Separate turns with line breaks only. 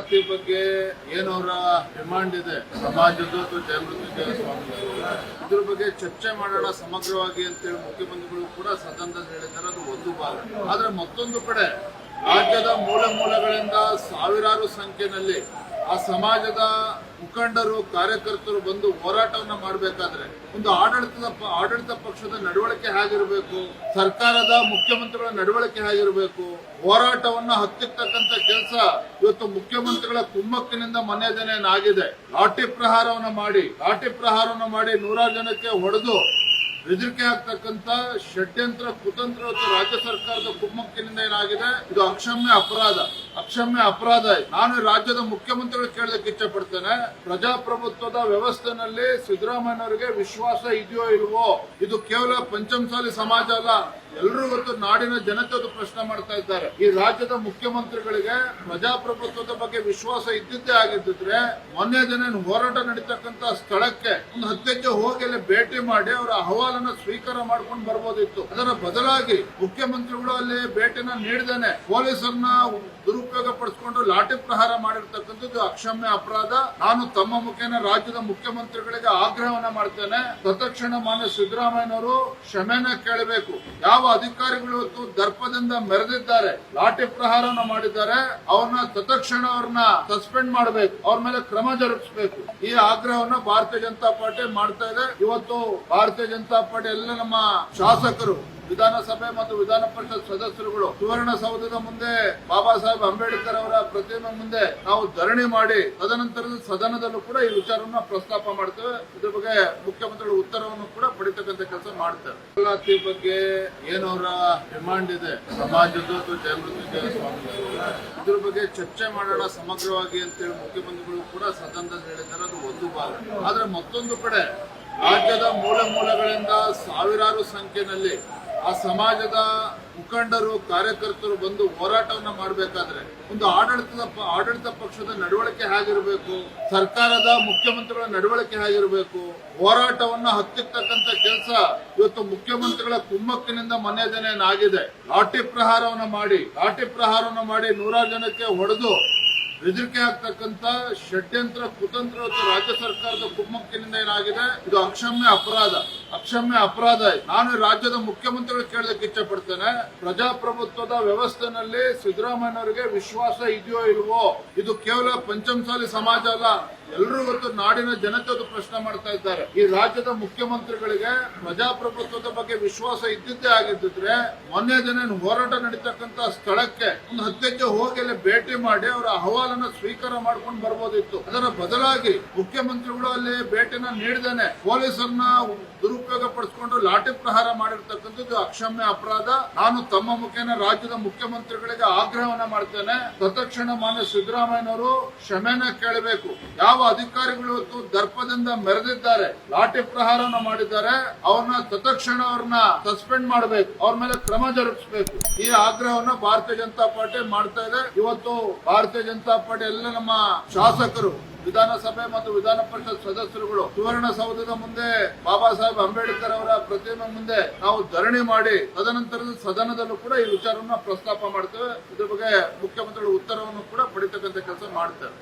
ದಾಖಲಾತಿ ಬಗ್ಗೆ ಏನವರ ಡಿಮಾಂಡ್ ಇದೆ? ಸಮಾಜದ ಅಥವಾ ಸ್ವಾಮಿ ಇದ್ರ ಬಗ್ಗೆ ಚರ್ಚೆ ಮಾಡೋಣ ಸಮಗ್ರವಾಗಿ ಅಂತೇಳಿ ಮುಖ್ಯಮಂತ್ರಿಗಳು ಕೂಡ ಸದನದಲ್ಲಿ ಹೇಳಿದ್ದಾರೆ. ಅದು ಒಂದು ಭಾಗ. ಆದ್ರೆ ಮತ್ತೊಂದು ಕಡೆ ರಾಜ್ಯದ ಮೂಲ ಮೂಲಗಳಿಂದ ಸಾವಿರಾರು ಸಂಖ್ಯೆಯಲ್ಲಿ ಆ ಸಮಾಜದ ಮುಖಂಡರು, ಕಾರ್ಯಕರ್ತರು ಬಂದು ಹೋರಾಟವನ್ನು ಮಾಡಬೇಕಾದ್ರೆ ಒಂದು ಆಡಳಿತದ ಆಡಳಿತ ಪಕ್ಷದ ನಡವಳಿಕೆ ಹೇಗಿರಬೇಕು, ಸರ್ಕಾರದ ಮುಖ್ಯಮಂತ್ರಿಗಳ ನಡವಳಿಕೆ ಹೇಗಿರಬೇಕು, ಹೋರಾಟವನ್ನ ಹತ್ತಿರ್ತಕ್ಕಂಥ ಕೆಲಸ ಇವತ್ತು ಮುಖ್ಯಮಂತ್ರಿಗಳ ಕುಮ್ಮಕ್ಕಿನಿಂದ ಮನೆಯದೇನೇನಾಗಿದೆ ಲಾಠಿ ಪ್ರಹಾರವನ್ನ ಮಾಡಿ, ಲಾಠಿ ಪ್ರಹಾರವನ್ನ ಮಾಡಿ ನೂರಾರು ಜನಕ್ಕೆ ಹೊಡೆದು ಬೆದರಿಕೆ ಆಗ್ತಕ್ಕಂತ ಷಡ್ಯಂತ್ರ, ಕುತಂತ್ರ ರಾಜ್ಯ ಸರ್ಕಾರದ ಕುಮ್ಮಕ್ಕಿನಿಂದ ಏನಾಗಿದೆ? ಇದು ಅಕ್ಷಮ್ಯ ಅಪರಾಧ. ಅಕ್ಷಮ್ಯ ಅಪರಾಧ. ನಾನು ರಾಜ್ಯದ ಮುಖ್ಯಮಂತ್ರಿಗಳು ಕೇಳಲಿಕ್ಕೆ ಇಚ್ಛೆ ಪಡ್ತೇನೆ ಪ್ರಜಾಪ್ರಭುತ್ವದ ವ್ಯವಸ್ಥೆನಲ್ಲಿ ಸಿದ್ದರಾಮಯ್ಯನವರಿಗೆ ವಿಶ್ವಾಸ ಇದೆಯೋ ಇಲ್ವೋ? ಇದು ಕೇವಲ ಪಂಚಮಸಾಲಿ ಸಮಾಜ ಅಲ್ಲ. ಎಲ್ಲರೂ ಇವತ್ತು ನಾಡಿನ ಜನತೆ ಅದು ಪ್ರಶ್ನೆ ಮಾಡ್ತಾ ಇದ್ದಾರೆ. ಈ ರಾಜ್ಯದ ಮುಖ್ಯಮಂತ್ರಿಗಳಿಗೆ ಪ್ರಜಾಪ್ರಭುತ್ವದ ಬಗ್ಗೆ ವಿಶ್ವಾಸ ಇದ್ದಿದ್ದೇ ಆಗಿದ್ದಿದ್ರೆ ಮೊನ್ನೆ ದಿನ ಹೋರಾಟ ನಡೀತಕ್ಕಂತ ಸ್ಥಳಕ್ಕೆ ಒಂದು ಹತ್ತೆಜ್ಜೆ ಹೋಗಿ ಅಲ್ಲಿ ಭೇಟಿ ಮಾಡಿ ಅವರ ಅಹವಾಲನ್ನ ಸ್ವೀಕಾರ ಮಾಡ್ಕೊಂಡು ಬರ್ಬೋದಿತ್ತು. ಅದರ ಬದಲಾಗಿ ಮುಖ್ಯಮಂತ್ರಿಗಳು ಅಲ್ಲಿ ಭೇಟಿನ ನೀಡಿದಾನೆ ಪೊಲೀಸರನ್ನ ದುರುಪಯೋಗ ಪಡಿಸ್ಕೊಂಡು ಲಾಠಿ ಪ್ರಹಾರ ಮಾಡಿರ್ತಕ್ಕಂಥದ್ದು ಅಕ್ಷಮ್ಯ ಅಪರಾಧ. ನಾನು ತಮ್ಮ ಮುಖೇನ ರಾಜ್ಯದ ಮುಖ್ಯಮಂತ್ರಿಗಳಿಗೆ ಆಗ್ರಹವನ್ನ ಮಾಡ್ತೇನೆ. ತತ್ಕ್ಷಣ ಮಾನ್ಯ ಸಿದ್ದರಾಮಯ್ಯನವರು ಕ್ಷಮೆನ ಕೇಳಬೇಕು. ಯಾವ ಅಧಿಕಾರಿಗಳು ಇವತ್ತು ದರ್ಪದಿಂದ ಮೆರೆದಿದ್ದಾರೆ, ಲಾಠಿ ಪ್ರಹಾರವನ್ನ ಮಾಡಿದ್ದಾರೆ, ಅವ್ರನ್ನ ತತ್ಕ್ಷಣ ಅವ್ರನ್ನ ಸಸ್ಪೆಂಡ್ ಮಾಡಬೇಕು, ಅವ್ರ ಮೇಲೆ ಕ್ರಮ ಜರುಗಿಸಬೇಕು. ಈ ಆಗ್ರಹವನ್ನ ಭಾರತೀಯ ಜನತಾ ಪಾರ್ಟಿ ಮಾಡ್ತಾ ಇದೆ. ಇವತ್ತು ಭಾರತೀಯ ಜನತಾ ಪಾರ್ಟಿ ಎಲ್ಲ ನಮ್ಮ ಶಾಸಕರು ವಿಧಾನಸಭೆ ಮತ್ತು ವಿಧಾನ ಪರಿಷತ್ ಸದಸ್ಯರುಗಳು ಸುವರ್ಣಸೌಧದ ಮುಂದೆ ಬಾಬಾ ಸಾಹೇಬ್ ಅಂಬೇಡ್ಕರ್ ಅವರ ಪ್ರತಿಮೆ ಮುಂದೆ ನಾವು ಧರಣಿ ಮಾಡಿ ತದನಂತರದ ಸದನದಲ್ಲೂ ಕೂಡ ಈ ವಿಚಾರವನ್ನ ಪ್ರಸ್ತಾಪ ಮಾಡ್ತೇವೆ. ಇದ್ರ ಬಗ್ಗೆ ಮುಖ್ಯಮಂತ್ರಿಗಳ ಉತ್ತರವನ್ನು ಕೂಡ ಪಡಿತಕ್ಕಂತ ಕೆಲಸ ಮಾಡ್ತೇವೆ. ದಾಖಲಾತಿ ಬಗ್ಗೆ ಏನವರ ಡಿಮಾಂಡ್ ಇದೆ? ಸಮಾಜದ ಇದ್ರ ಬಗ್ಗೆ ಚರ್ಚೆ ಮಾಡೋಣ ಸಮಗ್ರವಾಗಿ ಅಂತೇಳಿ ಮುಖ್ಯಮಂತ್ರಿಗಳು ಕೂಡ ಸದನದಲ್ಲಿ ಹೇಳಿದ್ದಾರೆ. ಅದು ಒಂದು ಭಾಗ. ಆದ್ರೆ ಮತ್ತೊಂದು ಕಡೆ ರಾಜ್ಯದ ಮೂಲ ಮೂಲಗಳಿಂದ ಸಾವಿರಾರು ಸಂಖ್ಯೆಯಲ್ಲಿ ಆ ಸಮಾಜದ ಮುಖಂಡರು, ಕಾರ್ಯಕರ್ತರು ಬಂದು ಹೋರಾಟವನ್ನು ಮಾಡಬೇಕಾದ್ರೆ ಒಂದು ಆಡಳಿತದ ಆಡಳಿತ ಪಕ್ಷದ ನಡವಳಿಕೆ ಹೇಗಿರಬೇಕು, ಸರ್ಕಾರದ ಮುಖ್ಯಮಂತ್ರಿಗಳ ನಡವಳಿಕೆ ಹೇಗಿರಬೇಕು, ಹೋರಾಟವನ್ನು ಹತ್ತಿಕ್ಕತಕ್ಕಂತ ಕೆಲಸ ಇವತ್ತು ಮುಖ್ಯಮಂತ್ರಿಗಳ ಕುಮ್ಮಕ್ಕಿನಿಂದ ಮನೆಯದೇನೇನಾಗಿದೆ ಲಾಠಿ ಪ್ರಹಾರವನ್ನು ಮಾಡಿ, ಲಾಠಿ ಪ್ರಹಾರವನ್ನು ಮಾಡಿ ನೂರಾರು ಜನಕ್ಕೆ ಹೊಡೆದು ಬೆದರಿಕೆ ಆಗ್ತಕ್ಕಂತ ಷಡ್ಯಂತ್ರ, ಕುತಂತ್ರ ರಾಜ್ಯ ಸರ್ಕಾರದ ಕುಮ್ಮಕ್ಕಿನಿಂದ ಏನಾಗಿದೆ? ಇದು ಅಕ್ಷಮ್ಯ ಅಪರಾಧ. ಅಕ್ಷಮ್ಯ ಅಪರಾಧ. ನಾನು ರಾಜ್ಯದ ಮುಖ್ಯಮಂತ್ರಿಗಳು ಕೇಳಲಿಕ್ಕೆ ಇಚ್ಛೆ ಪಡ್ತೇನೆ ಪ್ರಜಾಪ್ರಭುತ್ವದ ವ್ಯವಸ್ಥೆನಲ್ಲಿ ಸಿದ್ದರಾಮಯ್ಯನವರಿಗೆ ವಿಶ್ವಾಸ ಇದೆಯೋ ಇಲ್ವೋ? ಇದು ಕೇವಲ ಪಂಚಮಸಾಲಿ ಸಮಾಜ ಅಲ್ಲ. ಎಲ್ಲರೂ ಇವತ್ತು ನಾಡಿನ ಜನತೆ ಅದು ಪ್ರಶ್ನೆ ಮಾಡ್ತಾ ಇದ್ದಾರೆ. ಈ ರಾಜ್ಯದ ಮುಖ್ಯಮಂತ್ರಿಗಳಿಗೆ ಪ್ರಜಾಪ್ರಭುತ್ವದ ಬಗ್ಗೆ ವಿಶ್ವಾಸ ಇದ್ದಿದ್ದೇ ಆಗಿದ್ದಿದ್ರೆ, ಮೊನ್ನೆ ದಿನ ಹೋರಾಟ ನಡೀತಕ್ಕಂತ ಸ್ಥಳಕ್ಕೆ ಒಂದು ಹತ್ತೆಜ್ಜೆ ಹೋಗಿ ಅಲ್ಲಿ ಭೇಟಿ ಮಾಡಿ ಅವರ ಅಹವಾಲನ್ನ ಸ್ವೀಕಾರ ಮಾಡ್ಕೊಂಡು ಬರ್ಬೋದಿತ್ತು. ಅದರ ಬದಲಾಗಿ ಮುಖ್ಯಮಂತ್ರಿಗಳು ಅಲ್ಲಿ ಭೇಟಿನ ನೀಡಿದಾನೆ ಪೊಲೀಸರನ್ನ ದುರುಪಯೋಗ ಪಡಿಸಿಕೊಂಡು ಲಾಠಿ ಪ್ರಹಾರ ಮಾಡಿರ್ತಕ್ಕಂಥದ್ದು ಅಕ್ಷಮ್ಯ ಅಪರಾಧ. ನಾನು ತಮ್ಮ ಮುಖೇನ ರಾಜ್ಯದ ಮುಖ್ಯಮಂತ್ರಿಗಳಿಗೆ ಆಗ್ರಹವನ್ನ ಮಾಡ್ತೇನೆ. ತತ್ಕ್ಷಣ ಮಾನ್ಯ ಸಿದ್ದರಾಮಯ್ಯನವರು ಕ್ಷಮೆನ ಕೇಳಬೇಕು. ಯಾವ ಅಧಿಕಾರಿಗಳು ಇವತ್ತು ದರ್ಪದಿಂದ ಮೆರೆದಿದ್ದಾರೆ, ಲಾಠಿ ಪ್ರಹಾರನ ಮಾಡಿದ್ದಾರೆ, ಅವ್ರನ್ನ ತತ್ಕ್ಷಣ ಅವ್ರನ್ನ ಸಸ್ಪೆಂಡ್ ಮಾಡಬೇಕು, ಅವ್ರ ಮೇಲೆ ಕ್ರಮ ಜರುಗಿಸಬೇಕು. ಈ ಆಗ್ರಹವನ್ನ ಭಾರತೀಯ ಜನತಾ ಪಾರ್ಟಿ ಮಾಡ್ತಾ ಇದೆ. ಇವತ್ತು ಭಾರತೀಯ ಜನತಾ ಪಾರ್ಟಿ ಎಲ್ಲ ನಮ್ಮ ಶಾಸಕರು, ವಿಧಾನಸಭೆ ಮತ್ತು ವಿಧಾನ ಪರಿಷತ್ ಸದಸ್ಯರುಗಳು, ಸುವರ್ಣಸೌಧದ ಮುಂದೆ ಬಾಬಾ ಸಾಹೇಬ್ ಅಂಬೇಡ್ಕರ್ ಅವರ ಪ್ರತಿಮೆ ಮುಂದೆ ನಾವು ಧರಣಿ ಮಾಡಿ, ತದನಂತರದ ಸದನದಲ್ಲೂ ಕೂಡ ಈ ವಿಚಾರವನ್ನು ಪ್ರಸ್ತಾಪ ಮಾಡ್ತೇವೆ. ಇದ್ರ ಬಗ್ಗೆ ಮುಖ್ಯಮಂತ್ರಿಗಳ ಉತ್ತರವನ್ನು ಕೂಡ ಪಡಿತಕ್ಕಂಥ ಕೆಲಸ ಮಾಡ್ತೇವೆ.